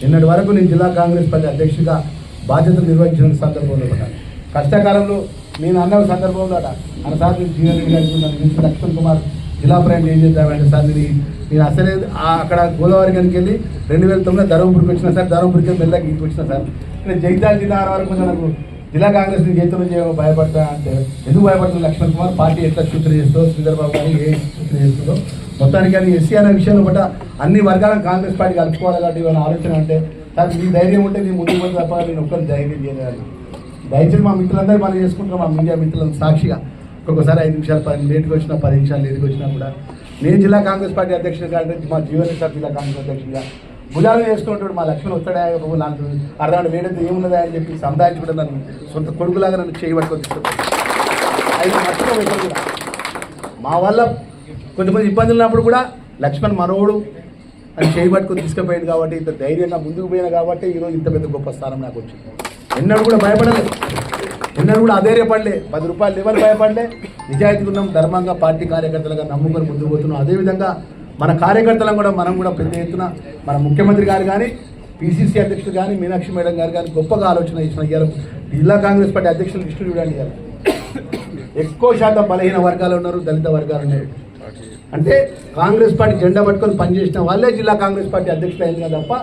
నిన్నటి వరకు నేను జిల్లా కాంగ్రెస్ పార్టీ అధ్యక్షుడిగా బాధ్యతలు నిర్వహించిన సందర్భంలో కూడా కష్టకాలంలో నేను అన్న సందర్భంలో అట మన సార్ నేను జీవన్ రెడ్డి లక్ష్మణ్ కుమార్ జిల్లా ప్రయాణం ఏం చేద్దామంటే సార్ నేను నేను అసలే అక్కడ గోదావరి గనికి వెళ్ళి రెండు వేల తొమ్మిది ధర్మపురికి వచ్చిన సార్ ధర్మపురికి మెల్లకి ఇంటికి వచ్చిన సార్. ఇక్కడ జగితాల జిల్లా వరకు నాకు జిల్లా కాంగ్రెస్ జైతం చేయమో భయపడతా అంటే ఎందుకు భయపడుతుంది లక్ష్మణ్ కుమార్ పార్టీ ఎట్లా సూచన చేస్తుందో శ్రీధర్ బాబు గారు ఏ సూచన చేస్తుందో మొత్తానికి అది ఎస్సీ అనే విషయంలో కూడా అన్ని వర్గాలను కాంగ్రెస్ పార్టీ కలుపుకోవాలి కాబట్టి ఇవాళ ఆలోచన అంటే కానీ మీ ధైర్యం ఉంటే నేను ముందుకు పోతే తప్ప నేను ఒక్కరు ధైర్యం చేయలేదు. దయచేసి మా మిత్రులందరూ మనం చేసుకుంటాం మా మీడియా మిత్రులను సాక్షిగా. ఒక్కొక్కసారి ఐదు నిమిషాలు పది లేట్కి వచ్చినా పది నిమిషాలు లేట్కి వచ్చినా కూడా. నేను జిల్లా కాంగ్రెస్ పార్టీ అధ్యక్షుడు కాబట్టి మా జీవనసార్ జిల్లా కాంగ్రెస్ అధ్యక్షుడిగా భుజాలు చేసుకుంటాడు మా లక్ష్మణ్ వస్తాడా బాబు నాకు అర్థం వేడంతా ఏమున్నదా అని చెప్పి సంపాదించుకుంటే నన్ను సొంత కొడుకులాగా నన్ను చేయబట్టుకొని తీసుకుంటాను ఐదు మర్చిపోయి మా వల్ల కొంతమంది ఇబ్బందులు ఉన్నప్పుడు కూడా లక్ష్మణ్ మనోడు అని చేయబట్టుకుని తీసుకుపోయాడు కాబట్టి ఇంత ధైర్యంగా ముందుకు పోయినా కాబట్టి ఈరోజు ఇంత పెద్ద గొప్ప స్థానం నాకు వచ్చింది. ఎన్నడూ కూడా భయపడలేదు ఎన్నడూ కూడా అధైర్యపడలే. పది రూపాయలు ఎవరు భయపడలే? నిజాయితీ ఉన్నాం ధర్మంగా పార్టీ కార్యకర్తలుగా నమ్ముకొని ముందుకు పోతున్నాం. అదేవిధంగా మన కార్యకర్తలను కూడా మనం కూడా పెద్ద ఎత్తున మన ముఖ్యమంత్రి గారు కానీ పిసిసి అధ్యక్షుడు కానీ మీనాక్షి మేడం గారు కానీ గొప్పగా ఆలోచన ఇచ్చిన ఇవాళ జిల్లా కాంగ్రెస్ పార్టీ అధ్యక్షులు లిస్టు చూడండి ఇవాళ ఎక్కువ శాతం బలహీన వర్గాలు ఉన్నారు దళిత వర్గాలు ఉన్నారు అంటే కాంగ్రెస్ పార్టీ జెండా పట్టుకొని పనిచేసిన వాళ్ళే జిల్లా కాంగ్రెస్ పార్టీ అధ్యక్షులు అయింది కదా తప్ప